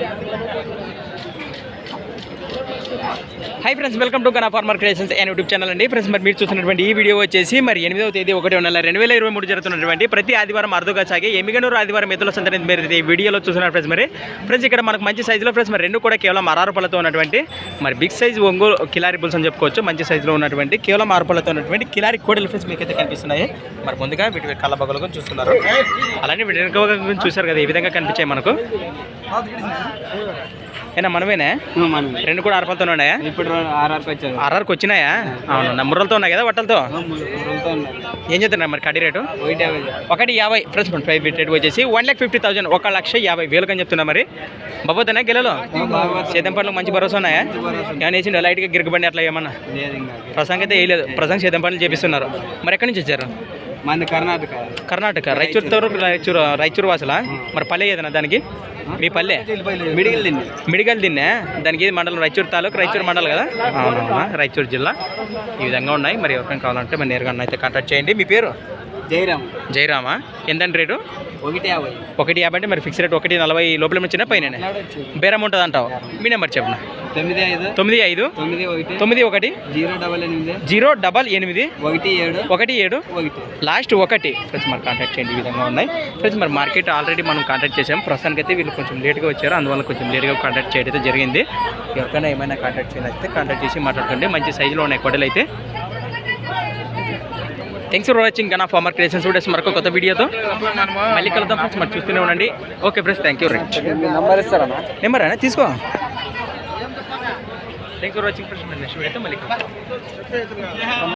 Gracias. Hi friends welcome to Gana farmer creations and YouTube channel అండి. Friends మరి మీరు చూసినటువంటి ఈ వీడియో వచ్చేసి మరి ఎనిమిదవ తేదీ ఒకటి నెల రెండు వేల ఇరవై మూడు జరుగుతున్నటువంటి ప్రతి ఆదివారం అర్ధగా సాగే ఎమిగనూరు ఆదివారం ఎద్దుల సంతని మీరు ఈ వీడియోలో చూస్తున్నారు ఫ్రెండ్స్ మరి. ఫ్రెండ్స్ ఇక్కడ మనకు మంచి సైజులో ఫ్రెండ్స్ మరి రెండు కూడా కేవలం అరారు పళ్ళతో ఉన్నటువంటి మరి big size Ongole Kilari bulls అని చెప్పుకోవచ్చు. మంచి సైజులో ఉన్నటువంటి కేవలం ఆరు పళ్ళతో ఉన్నటువంటి కిలారి కోడలు ఫ్రెండ్స్ మీకు అయితే కనిపిస్తున్నాయి. మరి ముందుగా వీటి కళ్ళబగలు చూస్తున్నారు. అలానే వీటి వెనుక చూశారు కదా ఈ విధంగా కనిపించాయి మనకు. ఏనా మనమేనా? రెండు కూడా ఆరుపలతో ఉన్నాయా? ఇప్పుడు ఆర్ఆర్కి వచ్చినాయా? అవును ముర్రలతో ఉన్నాయి కదా ఉన్నారు ఏం చెప్తున్నారు మరి కడి రేటు? ఒకటి యాభై యాభై. ఫ్రెండ్స్ ప్రైస్ రేట్ వచ్చేసి వన్ ల్యాక్ ఫిఫ్టీ థౌసండ్. ఒక లక్ష యాభై వేలకు అని చెప్తున్నా మరి. బాబోతేనా గిలలో పనులు మంచి భరోసా ఉన్నాయా? ఏమైనా వేసిండు లైట్గా గిరకబండి అట్లా ఏమన్నా? ప్రసంగం అయితే వేయలేదు ప్రసంగం పనులు చేపిస్తున్నారు. మరి ఎక్కడి నుంచి వచ్చారు? మంది కర్ణాటక. కర్ణాటక. రాయచూరుతో రాయచూరు రాయచూరు వాసలా? మరి పల్లె ఏదన్నా దానికి? మీ పల్లె? మిడిగిల్ తిండి మిడిగల్ దిన్నే? దానికి ఇది మండలం? రాయచూరు తాలూకు రాయచూరు మండలం కదా? అవునమ్మా రాయచూరు జిల్లా. ఈ విధంగా ఉన్నాయి. మరి ఎవరికైనా కావాలంటే మరి నేరుగా అయితే కాంటాక్ట్ చేయండి. మీ పేరు? జయరామ్. జయరామా? ఎంతండి రేటు? ఒకటి యాభై. ఒకటి యాభై అంటే మరి ఫిక్స్ రేట్ ఒకటి నలభై లోపల వచ్చిన పైన బేరం ఉంటుంది అంటావు మీ నెంబర్ చెప్పు తొమ్మిది ఐదు. తొమ్మిది ఐదు. తొమ్మిది ఒకటి. తొమ్మిది ఒకటి. జీరో డబల్ ఎనిమిది. జీరో డబల్ ఎనిమిది. ఒకటి ఏడు. ఒకటి ఏడు. ఒకటి. లాస్ట్ ఒకటి. ఫ్రెండ్స్ మరి కాంటాక్ట్ చేయండి ఈ విధంగా ఉన్నాయి. ఫ్రెండ్స్ మరి మార్కెట్ ఆల్రెడీ మనం కాంటాక్ట్ చేసాం. ప్రస్తుతానికి అయితే వీళ్ళు కొంచెం లేట్గా వచ్చారు. అందువల్ల కొంచెం లేట్గా కాంటాక్ట్ చేయడం అయితే జరిగింది. ఎవరికైనా ఏమైనా కాంటాక్ట్ చేయాలంటే కాంటాక్ట్ చేసి మాట్లాడుకోండి. మంచి సైజులో ఉన్నాయి కొడలు అయితే. Thanks for watching Gana farmer creations videos మరొక కొత్త వీడియోతో మళ్ళీ కలుద్దాం ఫ్రెండ్స్. మరి చూస్తూనే ఉండండి. Okay friends thank you right number ఇస్తారన్నా number అయినా తీసుకో. థ్యాంక్స్ ఫర్ వాచింగ్ ఫ్రెండ్స్ మరి నెక్స్ట్ వీడియో అయితే మళ్ళీ కలుద్దాం